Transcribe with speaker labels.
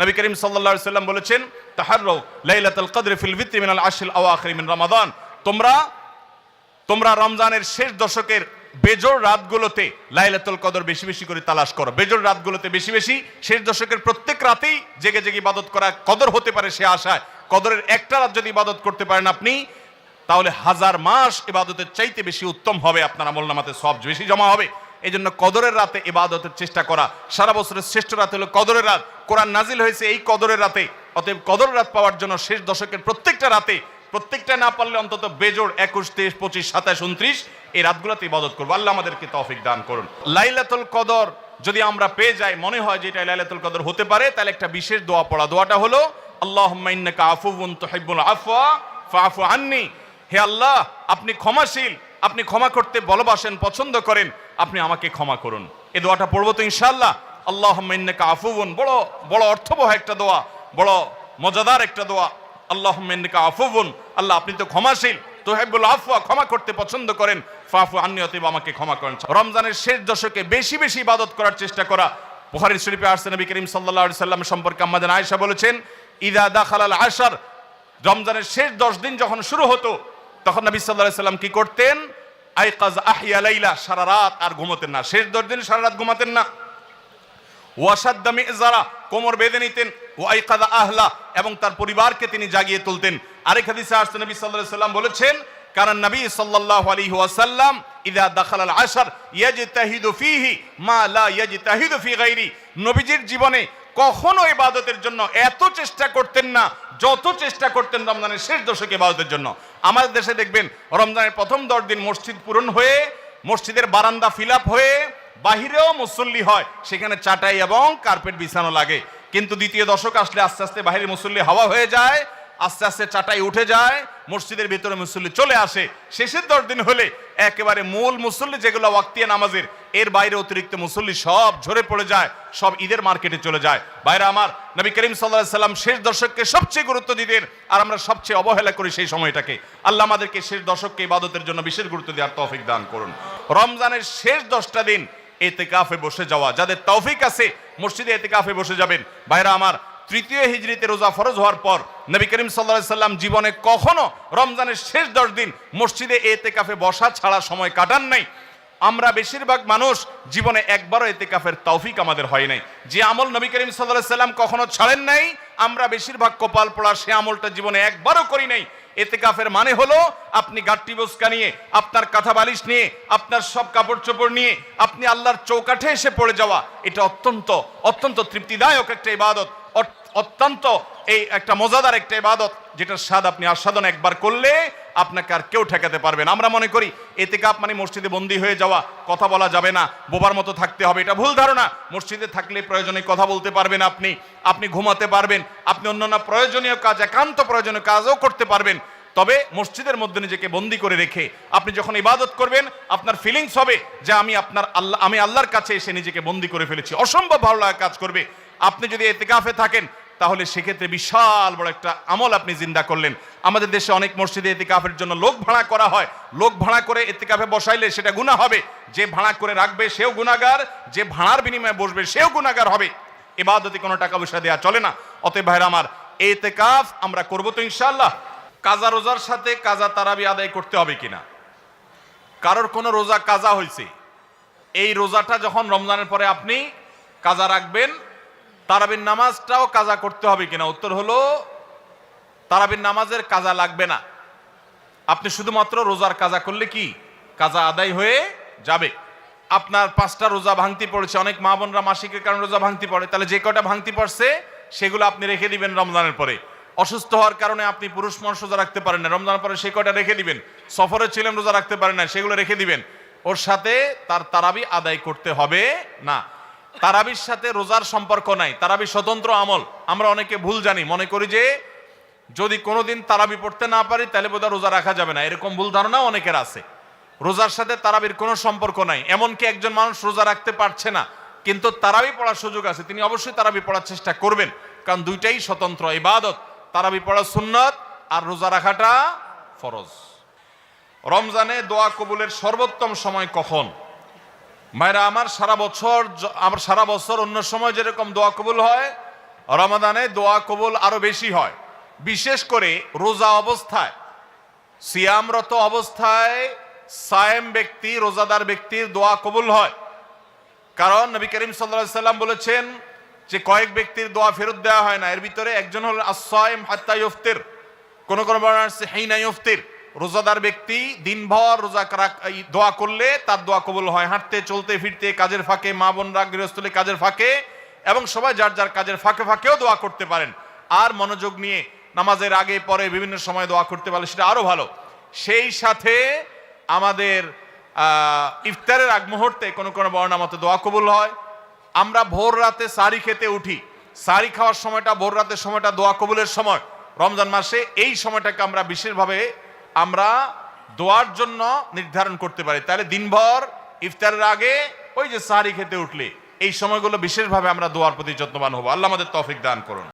Speaker 1: নবী করিম আলাইহি সাল্লাম বলেছেন তাহাররাউ লাইলাতুল কদর ফিল ভিত্তি মিনাল আশরিল আওয়াখির মিন রমাদান। তোমরা তোমরা রমজানের শেষ দশকের বেজোর রাতগুলোতে লাইলাতুল কদর বেশি বেশি করে তালাশ করো। বেজোর রাতগুলোতে বেশি বেশি, শেষ দশকের প্রত্যেক রাতেই জেগে জেগে ইবাদত করা কদর হতে পারে সে আশায়। কদরের একটা রাত যদি ইবাদত করতে পারেন আপনি, তাহলে হাজার মাস ইবাদতের চাইতে বেশি উত্তম হবে, আপনার আমল নামাতে সব বেশি জমা হবে। এই জন্য কদরের রাতে ইবাদতের চেষ্টা করা। সারা বছরের শ্রেষ্ঠ রাত হলো কদরের রাত। কোরআন নাজিল হয়েছে এই কদরের রাতে। অতএব কদরের রাত পাওয়ার জন্য শেষ দশকের প্রত্যেকটা রাতে, প্রত্যেকটা না পারলে অন্তত বেজোর একুশ, তেইশ, পঁচিশ, সাতাশ, উনত্রিশ এই রাতগুলোতে ইবাদত করব। আল্লাহ আমাদেরকে তৌফিক দান করুন। লাইলাতুল কদর যদি আমরা পেয়ে যাই, মনে হয় যে এটা লাইলাতুল কদর হতে পারে, তাহলে একটা বিশেষ দোয়া পড়া। দোয়াটা হলো, আল্লাহুম্মা ইন্নাকা আফুউন তুহিব্বুল আফওয়া ফাআফু আন্নি। হে আল্লাহ, আপনি ক্ষমাশীল, আপনি ক্ষমা করতে ভালোবাসেন, পছন্দ করেন। আপনি আমাকে ক্ষমা করুন। এই দোয়াটা পড়ব তো ইনশাআল্লাহ। আল্লাহুম্মা ইন্নাকা আফুউন। বড় বড় অর্থবহ একটা দোয়া। বড় মজাদার একটা দোয়া। আল্লাহ আফুবুন আল্লাহ, আপনি তো ক্ষমাশীল। তোহেবুল আফওয়া, ক্ষমা করতে পছন্দ করেন। ফাফু আন্নিয়তিব আমাকে ক্ষমা করেন। রমজানের শেষ দশকে বেশি বেশি ইবাদত করার চেষ্টা করা। বুখারী শরীফে আসছে নবী করিম আলাইহি সাল্লাম সম্পর্কে আমাদের আয়েশা বলেছেন, ইদা দাখালাল আশার। রমজানের শেষ দশ দিন যখন শুরু হতো, তখন নবী আলাইহি সাল্লাম কি করতেন? আইকাজ আহিয়া লাইলা, সারা রাত আর ঘুমোতেন না। শেষ দশ দিন সারা রাত ঘুমাতেন না। ওয়াসাদ্দামি যারা কোমর বেঁধে নিতেন। ওয়াইকাদা আহলা, এবং তার পরিবারকে তিনি জাগিয়ে তুলতেন। আরেক হাদিসে আসতে নবী আলাইহি সাল্লাম বলেছেন কারণ নবী সাল্লাল্লাহু আলাইহি ওয়াসাল্লাম ইদা দাখালাল আশর, ইয়াজতাহিদু ফীহি মা লা ইয়াজতাহিদু ফি গায়রি। নবীজির জীবনে কখনো ইবাদতের জন্য এত চেষ্টা করতেন না, যত চেষ্টা করতেন রমজানের শেষ দশকে ইবাদতের জন্য। আমাদের দেশে দেখবেন, রমজানের প্রথম দশ দিন মসজিদ পূরণ হয়ে, মসজিদের বারান্দা ফিল হয়ে, বাহিরেও মুসল্লি হয়, সেখানে চাটাই এবং কার্পেট বিছানো লাগে। কিন্তু দ্বিতীয় দশক আসলে আস্তে আস্তে বাহিরে মুসল্লি হাওয়া হয়ে যায় আস্তে আস্তে চাটাই উঠে যায়, মসজিদের ভিতরে মুসল্লি চলে আসে। শেষের দশ দিন হলে একেবারে মূল মুসল্লি যেগুলো ওয়াক্তিয়া নামাজের, এর বাইরে অতিরিক্ত মুসল্লি সব ঝরে পড়ে যায়, সব ঈদের মার্কেটে চলে যায়। বাইরে আমার, নবী করিম সাল্লাহ সাল্লাম শেষ দশককে সবচেয়ে গুরুত্ব দিতেন আর আমরা সবচেয়ে অবহেলা করি সেই সময়টাকে। আল্লাহ আমাদেরকে শেষ দশককে ইবাদতের জন্য বিশেষ গুরুত্ব দেওয়ার তৌফিক দান করুন। রমজানের শেষ দশটা দিন এতে কাফে বসে যাওয়া, যাদের তৌফিক আছে, মসজিদে এতে কাফে বসে যাবেন। ভাইরা আমার তৃতীয় হিজরিতে রোজা ফরজ হওয়ার পর নবী করিম সাল্লাহ সাল্লাম জীবনে কখনো রমজানের শেষ দশ দিন মসজিদে এতেকাফে বসা ছাড়া সময় কাটান নাই। আমরা বেশিরভাগ মানুষ জীবনে একবারও এতেকাফের তৌফিক আমাদের হয় নাই। যে আমল নবী করিম সাল্লাহ সাল্লাম কখনো ছাড়েন নাই, আমরা বেশিরভাগ কপাল পড়া সে আমলটা জীবনে একবারও করি নাই। এতেকাফের মানে হলো আপনি গাট্টি বস্কা নিয়ে, আপনার কাঁথা বালিশ নিয়ে, আপনার সব কাপড় চোপড় নিয়ে, আপনি আল্লাহর চৌকাঠে এসে পড়ে যাওয়া, এটা অত্যন্ত অত্যন্ত তৃপ্তিদায়ক একটা ইবাদত। অত্যন্ত এই একটা মজাদার একটা ইবাদত, যেটার স্বাদ আপনি আস্বাদন একবার করলে আপনাকে আর কেউ ঠেকাতে পারবেন আমরা মনে করি এতে কাপ মানে মসজিদে বন্দী হয়ে যাওয়া, কথা বলা যাবে না, বোবার মতো থাকতে হবে, এটা ভুল ধারণা। মসজিদে থাকলে প্রয়োজনে কথা বলতে পারবেন আপনি আপনি ঘুমাতে পারবেন, আপনি অন্যান্য প্রয়োজনীয় কাজ, একান্ত প্রয়োজনীয় কাজও করতে পারবেন। তবে মসজিদের মধ্যে নিজেকে বন্দি করে রেখে আপনি যখন ইবাদত করবেন, আপনার ফিলিংস হবে যে আমি আপনার আল্লাহ আমি আল্লাহর কাছে এসে নিজেকে বন্দি করে ফেলেছি। অসম্ভব ভালো লাগা কাজ করবে। আপনি যদি এতেকাফে থাকেন, তাহলে সেক্ষেত্রে বিশাল বড় একটা আমল আপনি জিন্দা করলেন। আমাদের দেশে অনেক মসজিদে এতেকাফের জন্য লোক ভাড়া করা হয়। লোক ভাড়া করে এতেকাফে বসাইলে সেটা গুণা হবে। যে ভাড়া করে রাখবে সেও গুণাগার যে ভাড়ার বিনিময়ে বসবে সেও গুণাগার হবে। এবাদতে কোনো টাকা পয়সা দেওয়া চলে না। অতএব ভাইরা আমার, এতেকাফ আমরা করব তো ইনশাল্লাহ কাজা রোজার সাথে কাজা তারাবি আদায় করতে হবে কিনা? কারোর কোনো রোজা কাজা হয়েছে এই রোজাটা যখন রমজানের পরে আপনি কাজা রাখবেন তারাবির নামাজটাও কাজা করতে হবে কিনা? উত্তর হলো, তারাবির নামাজের কাজা লাগবে না। আপনি শুধুমাত্র রোজার কাজা করলে কি? কাজা আদায় হয়ে যাবে। আপনার পাঁচটা রোজা ভাঙতি পড়েছে। অনেক মা বোনরা মাসিকের কারণে রোজা ভাঙতি পড়ে। তাহলে যে কটা ভাঙতি পড়ছে, সেগুলো আপনি রেখে দিবেন রমজানের পরে। অসুস্থ হওয়ার কারণে আপনি পুরুষ মানুষ রোজা রাখতে পারেন না। রমজানের পরে সে কটা রেখে দিবেন? সফরে ছিলেন রোজা রাখতে পারেন না। সেগুলো রেখে দিবেন। ওর সাথে তার তারাবি আদায় করতে হবে না। তারাবির সাথে রোজার সম্পর্ক নাই। তারাবি স্বতন্ত্র আমল। আমরা অনেকে ভুল জানি। মনে করি যে, যদি কোনোদিন তারাবি পড়তে না পারি, তাহলে বোধহয় রোজা রাখা যাবে না। এরকম ভুল ধারণা অনেকের আছে। রোজার সাথে তারাবির কোনো সম্পর্ক নাই। এমনকি একজন মানুষ রোজা রাখতে পারছে না, কিন্তু তারাবি পড়ার সুযোগ আছে। তিনি অবশ্যই তারাবি পড়ার চেষ্টা করবেন। কারণ দুইটাই স্বতন্ত্র ইবাদত। তারাবি পড়া সুন্নত আর রোজা রাখাটা ফরজ। রমজানে দোয়া কবুলের সর্বোত্তম সময় কখন? মায়েরা, আমার সারা বছর আমার সারা বছর অন্য সময় যেরকম দোয়া কবুল হয়, রমাদানে দোয়া কবুল আরও বেশি হয়। বিশেষ করে রোজা অবস্থায়, সিয়ামরত অবস্থায় সায়েম ব্যক্তি, রোজাদার ব্যক্তির দোয়া কবুল হয়। কারণ নবী করিম সাল্লাল্লাহু সাল্লাম বলেছেন যে কয়েক ব্যক্তির দোয়া ফেরত দেওয়া হয় না। এর ভিতরে একজন হল আসাইম হাত্তা ইফতির কোনো কোনো বর্ণনা আছে হিনা ইফতির রোজাদার ব্যক্তি দিনভর রোজা দোয়া করলে তার দোয়া কবুল হয়। হাঁটতে, চলতে, ফিরতে, কাজের ফাঁকে, মা বোনরা গৃহস্থলে কাজের ফাঁকে এবং সবাই যার যার কাজের ফাঁকে ফাঁকেও দোয়া করতে পারেন। আর মনোযোগ নিয়ে নামাজের আগে, পরে বিভিন্ন সময় দোয়া করতে পারলে সেটা আরও ভালো। সেই সাথে আমাদের ইফতারের আগ মুহূর্তে কোনো কোনো বর্ণা মতো দোয়া কবুল হয়। আমরা ভোর রাতে সারি খেতে উঠি। সারি খাওয়ার সময়টা, ভোর রাতের সময়টা দোয়া কবুলের সময়। রমজান মাসে এই সময়টাকে আমরা বিশেষভাবে আমরা দোয়ার জন্য নির্ধারণ করতে পারি। তাহলে দিনভর ইফতারের আগে ওই যে সারি খেতে উঠলে, এই সময়গুলো বিশেষভাবে আমরা দোয়ার প্রতি যত্নবান হব। আল্লাহ আমাদের তফিক দান করুন।